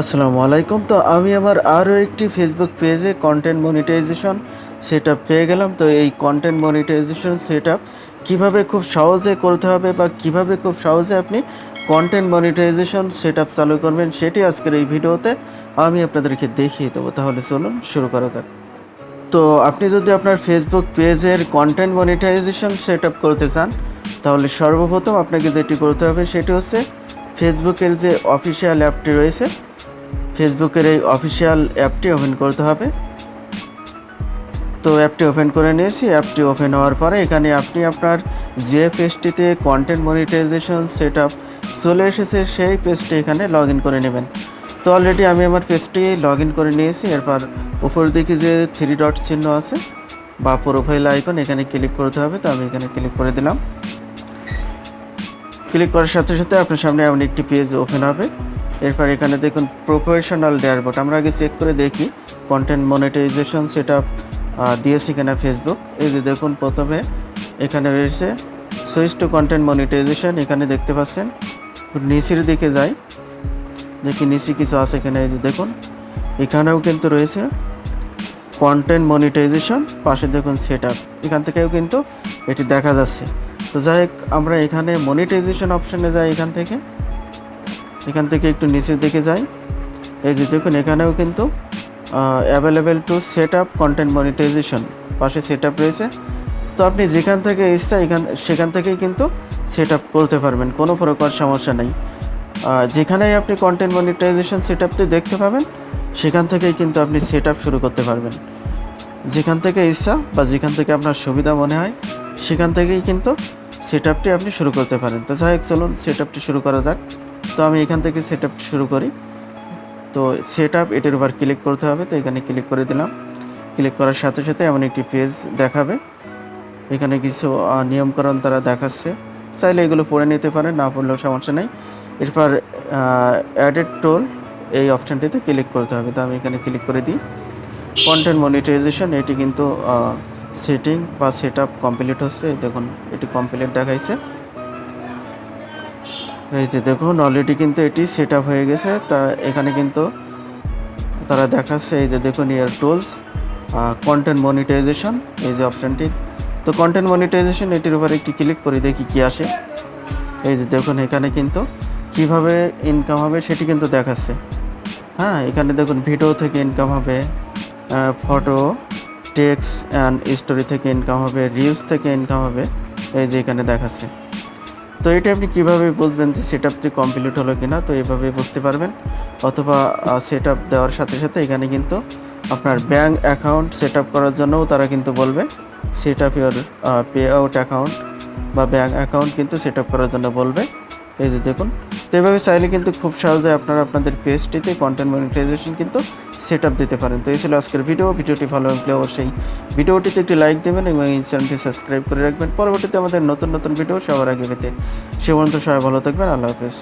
আসসালামু আলাইকুম। তো আমি আমার আরও একটি ফেসবুক পেজে কন্টেন্ট মনিটাইজেশন সেট পেয়ে গেলাম। তো এই কন্টেন্ট মনিটাইজেশন সেট কীভাবে খুব সহজে করতে হবে বা কীভাবে খুব সহজে আপনি কন্টেন্ট মনিটাইজেশন সেট চালু করবেন সেটি আজকের এই ভিডিওতে আমি আপনাদেরকে দেখিয়ে দেবো। তাহলে চলুন শুরু করা যাক। তো আপনি যদি আপনার ফেসবুক পেজের কন্টেন্ট মনিটাইজেশন সেট করতে চান, তাহলে সর্বপ্রথম আপনাকে যেটি করতে হবে সেটি হচ্ছে ফেসবুকের যে অফিসিয়াল অ্যাপটি রয়েছে ফেসবুকের এই অফিসিয়াল অ্যাপটি ওপেন করতে হবে। তো অ্যাপটি ওপেন করে নিয়েছি। অ্যাপটি ওপেন হওয়ার পরে এখানে আপনি আপনার যে পেজটিতে কন্টেন্ট মনিটাইজেশন সেট চলে এসেছে, সেই পেজটি এখানে লগ ইন করে নেবেন। তো অলরেডি আমি আমার পেজটি লগ ইন করে নিয়েছি। এরপর উপর দিকে যে থ্রি ডট চিহ্ন আছে, বা প্রোফাইল আইকন এখানে ক্লিক করতে হবে। তো আমি এখানে ক্লিক করে দিলাম। ক্লিক করার সাথে সাথে আপনার সামনে এমন একটি পেজ ওপেন হবে। এরপর এখানে দেখুন প্রফেশনাল ড্যাশবোর্ড আমরা আগে চেক করে দেখি কন্টেন্ট মনিটাইজেশন সেট আপ দিয়েছি কিনা ফেসবুক এই যে দেখুন, প্রথমে এখানে রয়েছে সুইচ টু কন্টেন্ট মনিটাইজেশন এখানে দেখতে পাচ্ছেন, নিচের দিকে যাই, দেখি নিচে কিছু আছে এখানে এই যে দেখুন, এখানেও কিন্তু রয়েছে কন্টেন্ট মনিটাইজেশন পাশে দেখুন সেট এখান থেকেও কিন্তু এটি দেখা যাচ্ছে। তো যাই হোক, আমরা এখানে মনিটাইজেশন অপশানে যাই এখান থেকে। এখান থেকে একটু নিচের দিকে যাই। এই যে দেখুন, এখানেও কিন্তু available to set up content monetization পাশে সেট আপ রয়েছে। তো আপনি যেখান থেকে ইচ্ছা, এখান, সেখান থেকেই কিন্তু সেট আপ করতে পারবেন, কোনো প্রকার সমস্যা নেই। যেখানেই আপনি কন্টেন্ট মনিটাইজেশন সেট আপতে দেখতে পাবেন, সেখান থেকেই কিন্তু আপনি সেট আপ শুরু করতে পারবেন। যেখান থেকে ইচ্ছা বা যেখান থেকে আপনার সুবিধা মনে হয়, সেখান থেকেই কিন্তু সেট আপটি আপনি শুরু করতে পারেন। তো যাই হোক, চলুন সেট আপটি শুরু করা যাক। তো আমি এখান থেকে সেট শুরু করি। তো সেট আপ এটির উপর ক্লিক করতে হবে। তো এখানে ক্লিক করে দিলাম। ক্লিক করার সাথে সাথে এমন একটি পেজ দেখাবে। এখানে কিছু নিয়মকরণ তারা দেখাচ্ছে। চাইলে এগুলো পড়ে নিতে পারেন, না পড়লেও সমস্যা নেই। এরপর অ্যাডেড টোল এই অপশানটিতে ক্লিক করতে হবে। তো আমি এখানে ক্লিক করে দিই। কন্টেন্ট মনিটাইজেশন এটি কিন্তু সেটিং বা সেট আপ কমপ্লিট হচ্ছে। দেখুন, এটি কমপ্লিট দেখাইছে। এই যে দেখুন অলরেডি কিন্তু এটি সেট হয়ে গেছে। তা এখানে কিন্তু তারা দেখাচ্ছে এই যে দেখুন ইয়ার টুলস কন্টেন্ট মনিটাইজেশন এই যে অপশানটি তো কন্টেন্ট মনিটাইজেশন এটির উপর একটি ক্লিক করে দেখি কি আসে। এই যে দেখুন, এখানে কিন্তু কীভাবে ইনকাম হবে সেটি কিন্তু দেখাচ্ছে। হ্যাঁ এখানে দেখুন ভিডিও থেকে ইনকাম হবে ফটো টেক্স অ্যান্ড স্টোরি থেকে ইনকাম হবে রিলস থেকে ইনকাম হবে, এই যে এখানে দেখাচ্ছে। তো এটা আপনি কীভাবে বুঝবেন যে সেট আপটি কমপ্লিট হলো কি না তো এভাবে বুঝতে পারবেন। অথবা সেট আপ দেওয়ার সাথে সাথে এখানে কিন্তু আপনার ব্যাঙ্ক অ্যাকাউন্ট সেট আপ করার জন্যও তারা কিন্তু বলবে set up your pay out account বা ব্যাঙ্ক অ্যাকাউন্ট কিন্তু সেট আপ করার জন্য বলবে। এই যে দেখুন, তো এভাবে চাইলে কিন্তু খুব সহজে আপনারা আপনাদের পেজটিতে কন্টেন্ট মনিটাইজেশন কিন্তু সেট আপ দিতে পারেন। তো এই ছিল আজকের ভিডিও ভিডিওটি ভালো লাগলে অবশ্যই ভিডিওটিতে একটি লাইক দেবেন এবং এই চ্যানেলটি সাবস্ক্রাইব করে রাখবেন। পরবর্তীতে আমাদের নতুন নতুন ভিডিও সবার আগে পেতে। সে পর্যন্ত সবাই ভালো থাকবেন। আল্লাহ হাফেজ।